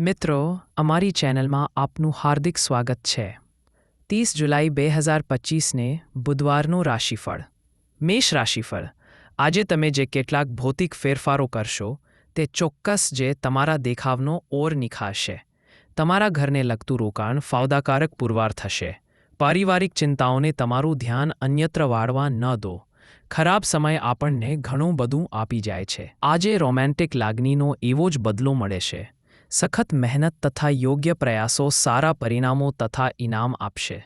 મિત્રો, અમારી ચેનલમાં આપનું હાર્દિક સ્વાગત છે. ત્રીસ જુલાઈ બે હજાર પચીસને બુધવારનું રાશિફળ. મેષ રાશિફળ. આજે તમે જે કેટલાક ભૌતિક ફેરફારો કરશો, તે ચોક્કસ જે તમારા દેખાવનો ઓર નિખારશે તમારા ઘરને લગતું રોકાણ ફાયદાકારક પુરવાર થશે. પારિવારિક ચિંતાઓને તમારું ધ્યાન અન્યત્ર વાળવા ન દો. ખરાબ સમય આપણને ઘણું બધું આપી જાય છે. આજે રોમેન્ટિક લાગણીનો એવો જ બદલો મળે છે. સખત મહેનત તથા યોગ્ય પ્રયાસો, સારા પરિણામો તથા ઇનામ આપશે.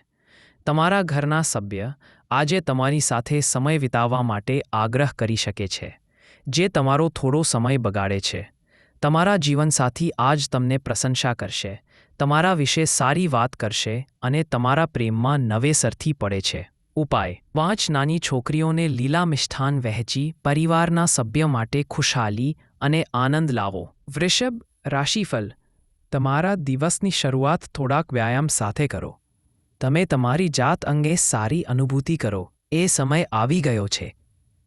તમારા ઘરના સભ્ય આજે તમારી સાથે સમય વિતાવવા માટે આગ્રહ કરી શકે છે, જે તમારો થોડો સમય બગાડે છે. તમારા જીવનસાથી આજ તમને પ્રશંસા કરશે, તમારા વિશે સારી વાત કરશે અને તમારા પ્રેમમાં નવેસરથી પડે છે. ઉપાય, પાંચ નાની છોકરીઓને લીલા મિષ્ઠાન વહેંચી પરિવારના સભ્ય માટે ખુશહાલી અને આનંદ લાવો. વૃષભ રાશિફળ તમારા દિવસની શરૂઆત થોડાક વ્યાયામ સાથે કરો. તમે તમારી જાત અંગે સારી અનુભૂતિ કરો. એ સમય આવી ગયો છે.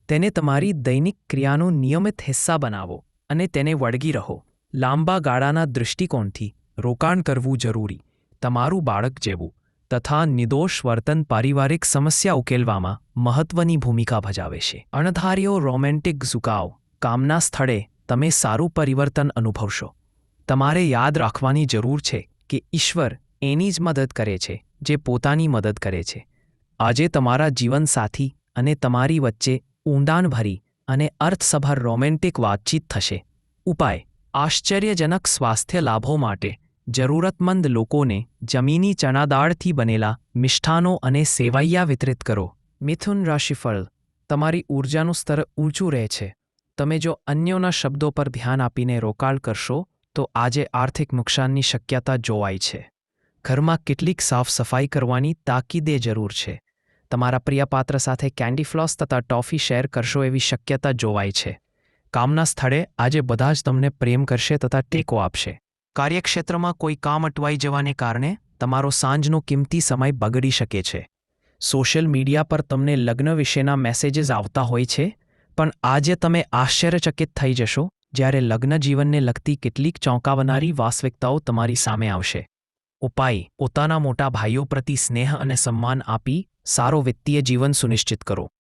તેને તમારી દૈનિક ક્રિયાનો નિયમિત હિસ્સા બનાવો અને તેને વળગી રહો. લાંબા ગાળાના દૃષ્ટિકોણથી રોકાણ કરવું જરૂરી. તમારું બાળક જેવું તથા નિર્દોષ વર્તન પારિવારિક સમસ્યા ઉકેલવામાં મહત્વની ભૂમિકા ભજાવે છે. અણધાર્યો રોમેન્ટિક ઝુકાવ કામના સ્થળે તમે સારું પરિવર્તન અનુભવશો. તમારે યાદ રાખવાની જરૂર છે કે ઈશ્વર એની જ મદદ કરે છે, જે પોતાની મદદ કરે છે. આજે તમારા જીવનસાથી અને તમારી વચ્ચે ઊંડાણભરી અને અર્થસભર રોમેન્ટિક વાતચીત થશે. ઉપાય, આશ્ચર્યજનક સ્વાસ્થ્ય લાભો માટે જરૂરતમંદ લોકોને જમીની ચણાદાળથી બનેલા મિષ્ઠાનો અને સેવૈયા વિતરિત કરો. મિથુન રાશિફળ, તમારી ઊર્જાનું સ્તર ઊંચું રહે છે. તમે જો અન્યોના શબ્દો પર ધ્યાન આપીને રોકાણ કરશો તો આજે આર્થિક નુકસાનની શક્યતા જોવાય છે. ઘરમાં કેટલીક સાફ સફાઈ કરવાની તાકીદે જરૂર છે. તમારા પ્રિયપાત્ર સાથે કેન્ડી ફ્લોસ તથા ટોફી શેર કરશો એવી શક્યતા જોવાય છે. કામના સ્થળે આજે બધા જ તમને પ્રેમ કરશે તથા ટેકો આપશે. કાર્યક્ષેત્રમાં કોઈ કામ અટવાઈ જવાને કારણે તમારો સાંજનો કિંમતી સમય બગડી શકે છે. સોશિયલ મીડિયા પર તમને લગ્ન વિશેના મેસેજીસ આવતા હોય છે, પણ આજે તમે આશ્ચર્યચકિત થઈ જશો જ્યારે લગ્ન જીવનને લગતી કેટલીક ચોંકાવનારી વાસ્તવિકતાઓ તમારી સામે આવશે. ઉપાય, પોતાના મોટા ભાઈઓ પ્રતિ સ્નેહ અને સન્માન આપી સારો વિત્તીય જીવન સુનિશ્ચિત કરો.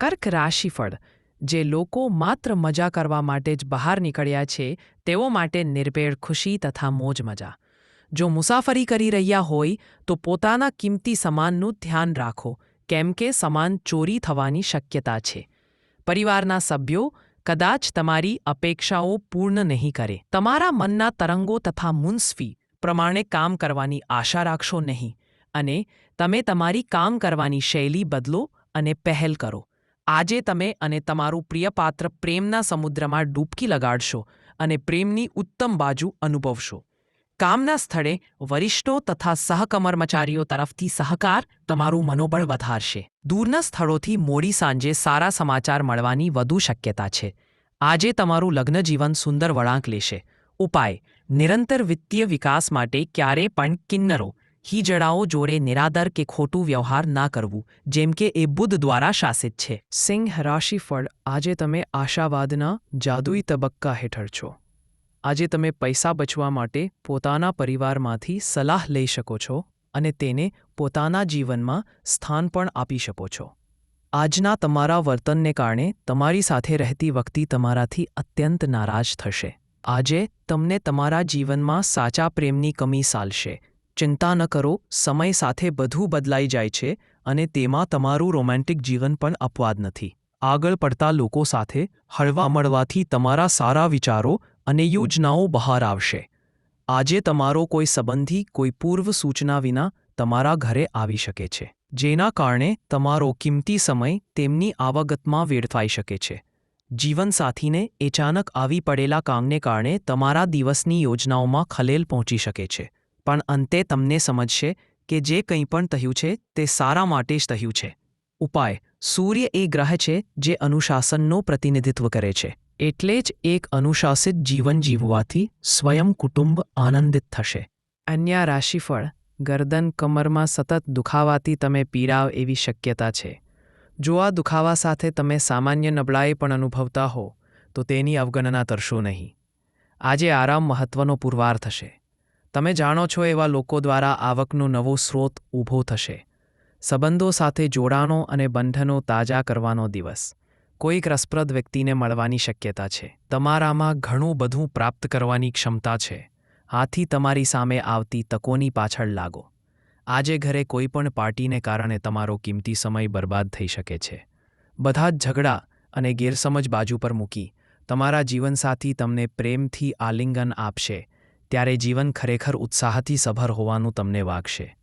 કર્ક રાશિફળ, જે લોકો માત્ર મજા કરવા માટે જ બહાર નીકળ્યા છે, તેઓ માટે નિર્ભેળ ખુશી તથા મોજ મજા. જો મુસાફરી કરી રહ્યા હોય, તો પોતાના કિંમતી સામાનનું ધ્યાન રાખો, કેમ કે સામાન ચોરી થવાની શક્યતા છે. પરિવારના સભ્યો કદાચ તમારી અપેક્ષાઓ પૂર્ણ નહીં કરે. તમારા મનના તરંગો તથા મુન્સફી પ્રમાણે કામ કરવાની આશા રાખશો નહીં અને તમે તમારી કામ કરવાની શૈલી બદલો અને પહેલ કરો. આજે તમે અને તમારું પ્રિયપાત્ર પ્રેમના સમુદ્રમાં ડૂબકી લગાડશો અને પ્રેમની ઉત્તમ બાજુ અનુભવશો. કામના સ્થળે વરિષ્ઠો તથા સહકર્મચારીઓ તરફથી સહકાર તમારું મનોબળ વધારશે. દૂરના સ્થળોથી મોડી સાંજે સારા સમાચાર મળવાની વધુ શક્યતા છે. આજે તમારું લગ્ન જીવન સુંદર વળાંક લેશે. ઉપાય, નિરંતર વિત્તીય વિકાસ માટે ક્યારે પણ કિન્નરો, હિજડાઓ જોડે નિરાદર કે ખોટું વ્યવહાર ના કરવું, જેમ કે એ બુદ્ધ દ્વારા શાસિત છે. સિંહ રાશિફળ, આજે તમે આશાવાદના જાદુઈ તબક્કા હેઠળ છો. આજે તમે પૈસા બચવા માટે પોતાના પરિવારમાંથી સલાહ લઈ શકો છો અને તેને પોતાના જીવનમાં સ્થાન પણ આપી શકો છો. આજના તમારા વર્તનને કારણે તમારી સાથે રહેતી વ્યક્તિ તમારાથી અત્યંત નારાજ થશે. આજે તમને તમારા જીવનમાં સાચા પ્રેમની કમી સાલશે. ચિંતા ન કરો, સમય સાથે બધું બદલાઈ જાય છે અને તેમાં તમારું રોમેન્ટિક જીવન પણ અપવાદ નથી. આગળ પડતા લોકો સાથે હળવા મળવાથી તમારા સારા વિચારો અને યોજનાઓ બહાર આવશે. આજે તમારો કોઈ સંબંધી, કોઈ પૂર્વ સૂચના વિના તમારા ઘરે આવી શકે છે, જેના કારણે તમારો કિંમતી સમય તેમની આવગતમાં વેડફાઈ શકે છે. જીવનસાથીને અચાનક આવી પડેલા કામને કારણે તમારા દિવસની યોજનાઓમાં ખલેલ પહોંચી શકે છે, પણ અંતે તમને સમજશે કે જે કંઈ પણ થયું છે તે સારા માટે જ થયું છે. ઉપાય, સૂર્ય એ ગ્રહ છે જે અનુશાસનનું પ્રતિનિધિત્વ કરે છે. એટલે જ એક અનુશાસિત જીવન જીવવાથી સ્વયં કુટુંબ આનંદિત થશે. અન્ય રાશિફળ, ગરદન કમરમાં સતત દુખાવાથી તમે પીડાવ એવી શક્યતા છે. જો આ દુખાવા સાથે તમે સામાન્ય નબળાઈ પણ અનુભવતા હો, તો તેની અવગણના કરશો નહીં. આજે આરામ મહત્વનો પુરવાર થશે. તમે જાણો છો એવા લોકો દ્વારા આવકનો નવો સ્રોત ઊભો થશે. સંબંધો સાથે જોડાણો અને બંધનો તાજા કરવાનો દિવસ. કોઈક રસપ્રદ વ્યક્તિને મળવાની શક્યતા છે. તમારામાં ઘણું બધું પ્રાપ્ત કરવાની ક્ષમતા છે. આથી તમારી સામે આવતી તકોની પાછળ લાગો. આજે ઘરે કોઈ પણ પાર્ટીને કારણે તમારો કિંમતી સમય બરબાદ થઈ શકે છે. બધા જ ઝઘડા અને ગેરસમજ બાજુ પર મૂકી તમારા જીવનસાથી તમને પ્રેમથી આલિંગન આપશે, ત્યારે જીવન ખરેખર ઉત્સાહથી સભર હોવાનું તમને વાગશે.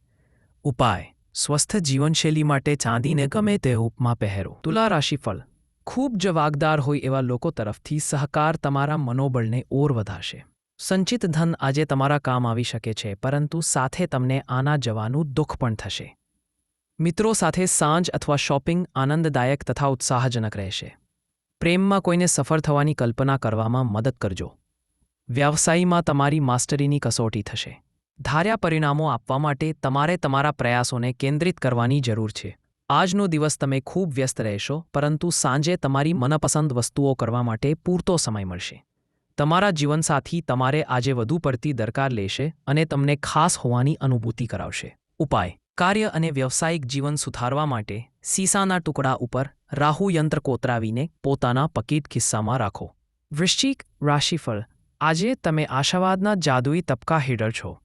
ઉપાય. સ્વસ્થ જીવનશૈલી માટે ચાંદીને ગમે તે ઉપમાં પહેરો. તુલા રાશિફળ. ખૂબ જ વાગદાર હોય એવા લોકો તરફથી સહકાર તમારા મનોબળને ઓર વધારશે સંચિત ધન આજે તમારા કામ આવી શકે છે, પરંતુ સાથે તમને આના જવાનું દુઃખ પણ થશે. મિત્રો સાથે સાંજ અથવા શોપિંગ આનંદદાયક તથા ઉત્સાહજનક રહેશે. પ્રેમમાં કોઈને સફળ થવાની કલ્પના કરવામાં મદદ કરજો. વ્યવસાયમાં તમારી માસ્ટરીની કસોટી થશે. ધાર્યા પરિણામો આપવા માટે તમારે તમારા પ્રયાસોને કેન્દ્રિત કરવાની જરૂર છે. આજનો દિવસ તમે ખૂબ વ્યસ્ત રહેશો, પરંતુ સાંજે તમારી મનપસંદ વસ્તુઓ કરવા માટે પૂરતો સમય મળશે. તમારા જીવનસાથી તમારે આજે વધુ પડતી દરકાર લેશે અને તમને ખાસ હોવાની અનુભૂતિ કરાવશે. ઉપાય. કાર્ય અને વ્યવસાયિક જીવન સુધારવા માટે સીસાના ટુકડા ઉપર રાહુ યંત્ર કોતરાવીને પોતાના પકીટ ખિસ્સામાં રાખો. વૃશ્ચિક રાશિફળ. આજે તમે આશાવાદના જાદુઈ તબકા હેઠળ છો.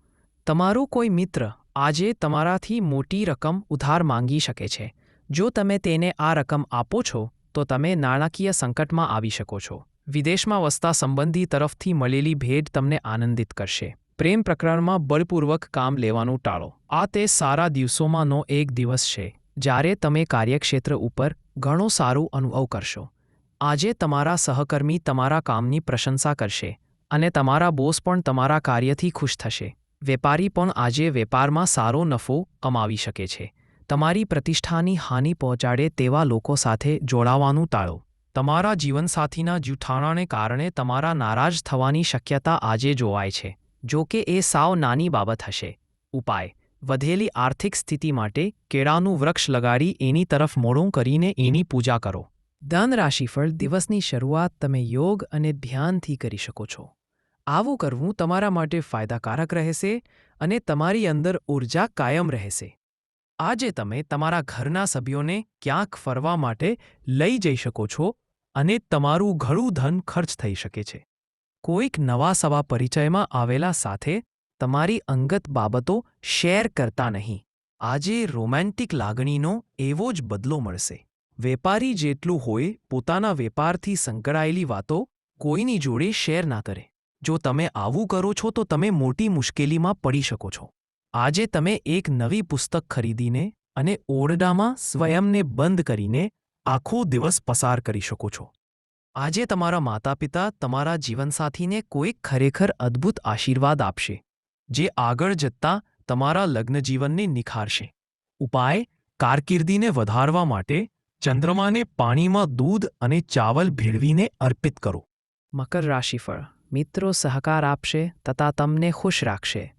તમારો કોઈ મિત્ર આજે તમારાથી મોટી રકમ ઉધાર માંગી શકે છે. જો તમે તેને આ રકમ આપો છો, તો તમે નાણાકીય સંકટમાં આવી શકો છો. વિદેશમાં વસતા સંબંધી તરફથી મળેલી ભેટ તમને આનંદિત કરશે. પ્રેમ પ્રકરણમાં બળપૂર્વક કામ લેવાનું ટાળો. આ તે સારા દિવસોમાંનો એક દિવસ છે, જ્યારે તમે કાર્યક્ષેત્ર ઉપર ઘણો સારો અનુભવ કરશો. આજે તમારા સહકર્મી તમારા કામની પ્રશંસા કરશે અને તમારા બોસ પણ તમારા કાર્યથી ખુશ થશે. વેપારી પણ આજે વેપારમાં સારો નફો કમાવી શકે છે. તમારી પ્રતિષ્ઠાની હાનિ પહોંચાડે તેવા લોકો સાથે જોડાવાનું ટાળો. તમારા જીવનસાથીના જૂઠાણાને કારણે તમારા નારાજ થવાની શક્યતા આજે જોવાય છે. જો કે એ સાવ નાની બાબત હશે. ઉપાય. વધેલી આર્થિક સ્થિતિ માટે કેળાનું વૃક્ષ લગાડી એની તરફ મોડું કરીને એની પૂજા કરો. ધન રાશિફળ દિવસની શરૂઆત તમે યોગ અને ધ્યાનથી કરી શકો છો. આવું કરવું તમારા માટે ફાયદાકારક રહેશે અને તમારી અંદર ઊર્જા કાયમ રહેશે. આજે તમે તમારા ઘરના સભ્યોને ક્યાંક ફરવા માટે લઈ જઈ શકો છો અને તમારું ઘણું ધન ખર્ચ થઈ શકે છે. કોઈક નવા સવા પરિચયમાં આવેલા સાથે તમારી અંગત બાબતો શેર કરતા નહીં. આજે રોમેન્ટિક લાગણીનો એવો જ બદલો મળશે. વેપારી જેટલું હોય પોતાના વેપારથી સંકળાયેલી વાતો કોઈની જોડે શેર ના કરે. જો તમે આવું કરો છો તો તમે મોટી મુશ્કેલીમાં પડી શકો છો. આજે તમે એક નવી પુસ્તક ખરીદીને અને ઓરડામાં સ્વયંને બંધ કરીને આખો દિવસ પસાર કરી શકો છો. આજે તમારા માતા પિતા તમારા જીવનસાથીને કોઈક ખરેખર અદ્ભુત આશીર્વાદ આપશે, જે આગળ જતાં તમારા લગ્નજીવનને નિખારશે. ઉપાય, કારકિર્દીને વધારવા માટે ચંદ્રમાને પાણીમાં દૂધ અને ચાવલ ભેળવીને અર્પિત કરો. મકર રાશિફળ મિત્રો સહકાર આપશે તથા તમને ખુશ રાખશે.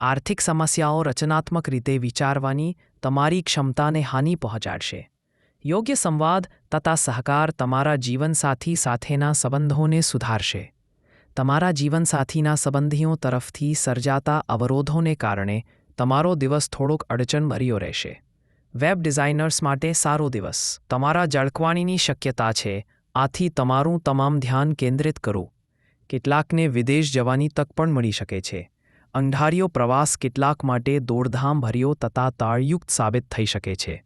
આર્થિક સમસ્યાઓ રચનાત્મક રીતે વિચારવાની તમારી ક્ષમતાને હાનિ પહોંચાડશે. યોગ્ય સંવાદ તથા સહકાર તમારા જીવનસાથી સાથેના સંબંધોને સુધારશે. તમારા જીવનસાથીના સંબંધીઓ તરફથી સર્જાતા અવરોધોને કારણે તમારો દિવસ થોડોક અડચણભર્યો રહેશે. વેબ ડિઝાઇનર્સ માટે સારો દિવસ. તમારા જળકવાણીની શક્યતા છે. આથી તમારું તમામ ધ્યાન કેન્દ્રિત કરો. કેટલાકને વિદેશ જવાની તક પણ મળી શકે છે. અંધારિયો પ્રવાસ કેટલાક માટે દોડધામ ભર્યો તથા તાળયુક્ત સાબિત થઈ શકે છે.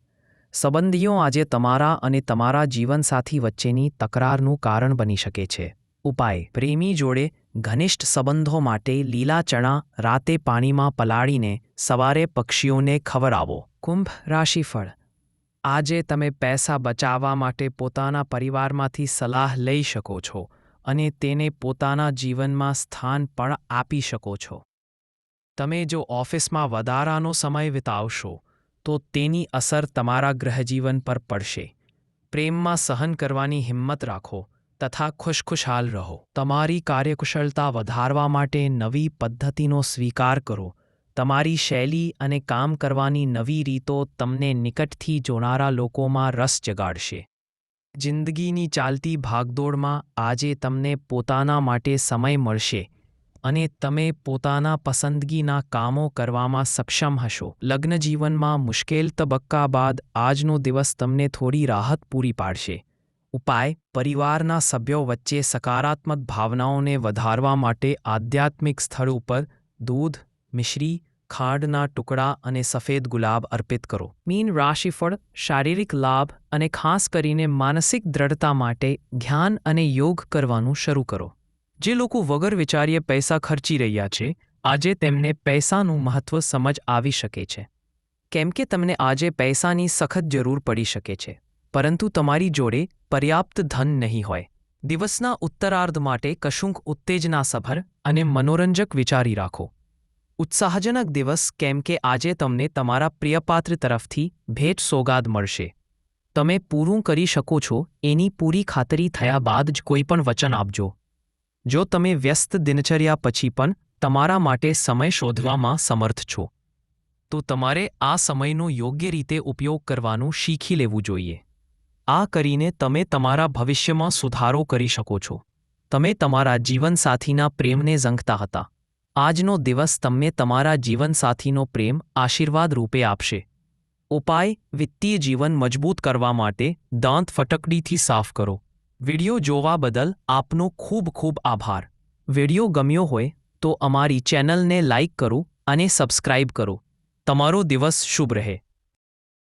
સંબંધીઓ આજે તમારા અને તમારા જીવનસાથી વચ્ચેની તકરારનું કારણ બની શકે છે. ઉપાય. પ્રેમી જોડે ઘનિષ્ઠ સંબંધો માટે લીલા ચણા રાતે પાણીમાં પલાળીને સવારે પક્ષીઓને ખવડાવો. કુંભ રાશિફળ. આજે તમે પૈસા બચાવવા માટે પોતાના પરિવારમાંથી સલાહ લઈ શકો છો. અને તેને પોતાના જીવનમાં સ્થાન પણ આપી શકો છો. તમે જો ઓફિસમાં વધારાનો સમય વિતાવશો, તો તેની અસર તમારા ગ્રહજીવન પર પડશે. પ્રેમમાં સહન કરવાની હિંમત રાખો તથા ખુશખુશાલ રહો. તમારી કાર્યકુશળતા વધારવા માટે નવી પદ્ધતિનો સ્વીકાર કરો. તમારી શૈલી અને કામ કરવાની નવી રીતો તમને નિકટથી જોનારા લોકોમાં રસ જગાડશે. જિંદગીની ચાલતી ભાગદોડમાં આજે તમને પોતાના માટે સમય મળશે અને તમે પોતાના પસંદગીના કામો કરવામાં સક્ષમ હશો. લગ્ન જીવનમાં મુશ્કેલ તબક્કા બાદ આજનો દિવસ તમને થોડી રાહત પૂરી પાડશે. ઉપાય, પરિવારના સભ્યો વચ્ચે સકારાત્મક ભાવનાઓને વધારવા માટે આધ્યાત્મિક સ્થળ ઉપર દૂધ, મિશ્રી ખાંડના ટુકડા અને સફેદ ગુલાબ અર્પિત કરો. મીન રાશિફળ, શારીરિક લાભ અને ખાસ કરીને માનસિક દ્રઢતા માટે ધ્યાન અને યોગ કરવાનું શરૂ કરો. જે લોકો વગર વિચારીએ પૈસા ખર્ચી રહ્યા છે, આજે તેમને પૈસાનું મહત્વ સમજ આવી શકે છે. કેમ કે તમને આજે પૈસાની સખત જરૂર પડી શકે છે. પરંતુ તમારી જોડે પર્યાપ્ત ધન નહીં હોય. દિવસના ઉત્તરાર્ધ માટે કશુંક ઉત્તેજનાસભર અને મનોરંજક વિચારી રાખો. ઉત્સાહજનક દિવસ કેમ કે આજે તમને તમારા પ્રિયપાત્ર તરફથી ભેટ સોગાદ મળશે. તમે પૂરું કરી શકો છો, એની પૂરી ખાતરી થયા બાદ જ કોઈ પણ વચન આપજો. જો તમે વ્યસ્ત દિનચર્યા પછી પણ તમારા માટે સમય શોધવામાં સમર્થ છો, તો તમારે આ સમયનો યોગ્ય રીતે ઉપયોગ કરવાનું શીખી લેવું જોઈએ. આ કરીને તમે તમારા ભવિષ્યમાં સુધારો કરી શકો છો. તમે તમારા જીવનસાથીના પ્રેમને ઝંખતા હતા. આજનો દિવસ તમને તમારા જીવનસાથીનો પ્રેમ આશીર્વાદ રૂપે આપશે. ઉપાય, વિત્તીય જીવન મજબૂત કરવા માટે દાંત ફટકડીથી સાફ કરો. વિડિયો જોવા બદલ આપનો ખૂબ ખૂબ આભાર. વિડિયો ગમ્યો હોય તો અમારી ચેનલને લાઇક કરો અને સબસ્ક્રાઇબ કરો. તમારો દિવસ શુભ રહે.